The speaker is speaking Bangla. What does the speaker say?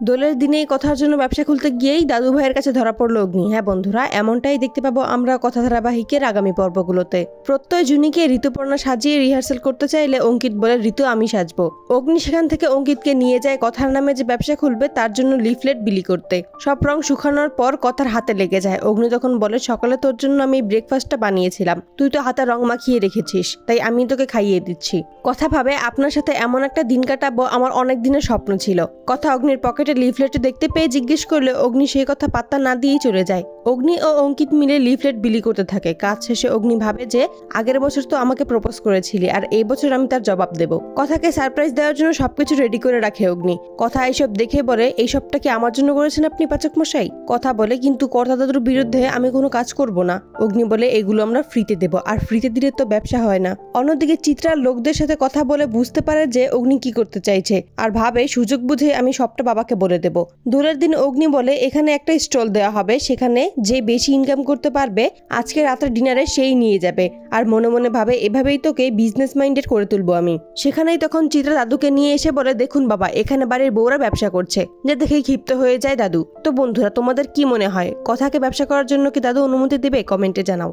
দোলের দিনে কথার জন্য ব্যবসা খুলতে গিয়েই দাদু ভাইয়ের কাছে ধরা পড়ল অগ্নি। হ্যাঁ বন্ধুরা, এমনটাই দেখতে পাবো আমরা কথা ধারাবাহিকের আগামী পর্বগুলোতে। প্রত্যয় জুনিকে ঋতুপর্ণা সাজিয়ে রিহার্সাল করতে চাইলে অঙ্কিত বলে, ঋতু, আমি সাজবো। অগ্নি সেখান থেকে অঙ্কিতকে নিয়ে যায় কথার নামে যে ব্যবসা খুলবে তার জন্য লিফলেট বিলি করতে। সব রং শুকানোর পর কথার হাতে লেগে যায়। অগ্নি তখন বলে, সকালে তোর জন্য আমি ব্রেকফাস্টটা বানিয়েছিলাম। তুই তো হাতে রং মাখিয়ে রেখেছিস, তাই আমি তোকে খাইয়ে দিচ্ছি। কথা ভাবে, আপনার সাথে এমন একটা দিন কাটাবো, আমার অনেক দিনের স্বপ্ন ছিল। কথা অগ্নির পকেটে লিফলেটে দেখতে পেয়ে জিজ্ঞেস করলে অগ্নি সেই কথা পাত্তা না দিয়েই চলে যায়। অগ্নি ও অঙ্কিত মিলে লিফলেট বিলি করতে থাকে। কাজ শেষে অগ্নি ভাবে যে, আগের বছর তো আমাকে প্রপোজ করেছিলি আর এই বছর আমি তার জবাব দেব। কথাকে সারপ্রাইজ দেওয়ার জন্য সবকিছু রেডি করে রাখে অগ্নি। কথা এইসব দেখে বলে এই সবটা কি আমার জন্য করেছেন আপনি পাচক মশাই? কথা বলে, কিন্তু কর্তা দাদুর বিরুদ্ধে আমি কোনো কাজ করব না। অগ্নি বলে, এগুলো আমরা ফ্রিতে দেব, আর ফ্রিতে দিলে তো ব্যবসা হয় না। অন্যদিকে চিত্রা লোকদের সাথে কথা বলে বুঝতে পারে যে, অগ্নি কি করতে চাইছে, আর ভাবে সুযোগ বুঝে আমি সবটা বাবাকে বলে দেব। দোলের দিন অগ্নি বলে, এখানে একটা স্টল দেওয়া হবে, সেখানে যে বেশি ইনকাম করতে পারবে, আজকে রাতের ডিনারে সেই নিয়ে যাবে। আর মনে মনে ভাবে, এভাবেই তোকে বিজনেস মাইন্ডেড করে তুলবো আমি। সেখানেই তখন চিত্রা দাদুকে নিয়ে এসে বলে, দেখুন বাবা, এখানে বাড়ির বউরা ব্যবসা করছে। যে দেখেই ক্ষিপ্ত হয়ে যায় দাদু। তো বন্ধুরা, তোমাদের কি মনে হয়? কথাকে ব্যবসা করার জন্য কি দাদু অনুমতি দেবে? কমেন্টে জানাও।